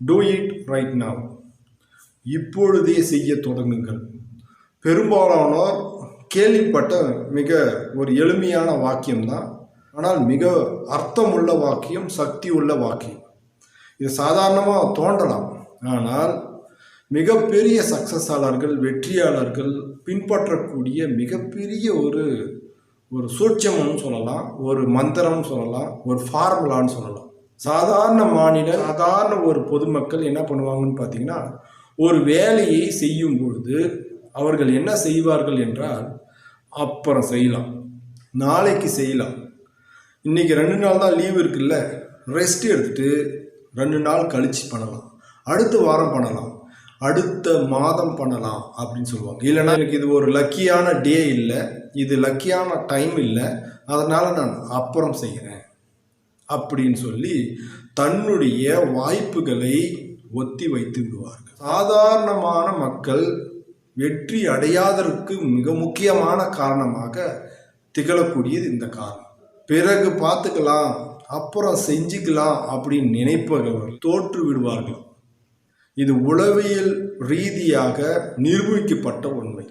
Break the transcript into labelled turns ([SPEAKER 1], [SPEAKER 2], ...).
[SPEAKER 1] Do it right now இப்பொழுதே செய்ய தொடங்குங்கள். பெரும்பாலானோர் கேள்விப்பட்ட மிக ஒரு எளிமையான வாக்கியம்தான் ஆனால் மிக அர்த்தமுள்ள வாக்கியம் சக்தி உள்ள வாக்கியம். இது சாதாரணமாக தோன்றலாம். ஆனால் மிகப்பெரிய சக்சஸாளர்கள் வெற்றியாளர்கள் பின்பற்றக்கூடிய மிகப்பெரிய ஒரு ஒரு சூட்சமம்னு சொல்லலாம் ஒரு மந்திரம்னு சொல்லலாம் ஒரு ஃபார்முலான்னு சொல்லலாம். சாதாரண மாநில சாதாரண ஒரு பொதுமக்கள் என்ன பண்ணுவாங்கன்னு பார்த்தீங்கன்னா ஒரு வேலையை செய்யும் பொழுது அவர்கள் என்ன செய்வார்கள் என்றால் அப்புறம் செய்யலாம். நாளைக்கு செய்யலாம். இன்னைக்கு ரெண்டு நாள் தான் லீவ் இருக்குல்ல ரெஸ்ட் எடுத்துட்டு ரெண்டு நாள் கழித்து பண்ணலாம். அடுத்த வாரம் பண்ணலாம். அடுத்த மாதம் பண்ணலாம் அப்படின்னு சொல்லுவாங்க. இல்லைன்னா எனக்கு இது ஒரு லக்கியான டே இல்லை இது லக்கியான டைம் இல்லை. அதனால் நான் அப்புறம் செய்கிறேன். அப்படின்னு சொல்லி தன்னுடைய வாய்ப்புகளை ஒத்தி வைத்து விடுவார்கள். சாதாரணமான மக்கள் வெற்றி அடையாததற்கு மிக முக்கியமான காரணமாக திகழக்கூடியது இந்த காரணம் பிறகு பார்த்துக்கலாம் அப்புறம் செஞ்சுக்கலாம் அப்படின்னு நினைப்பவர்கள் தோற்று விடுவார்கள். இது உளவியல் ரீதியாக நிரூபிக்கப்பட்ட உண்மை.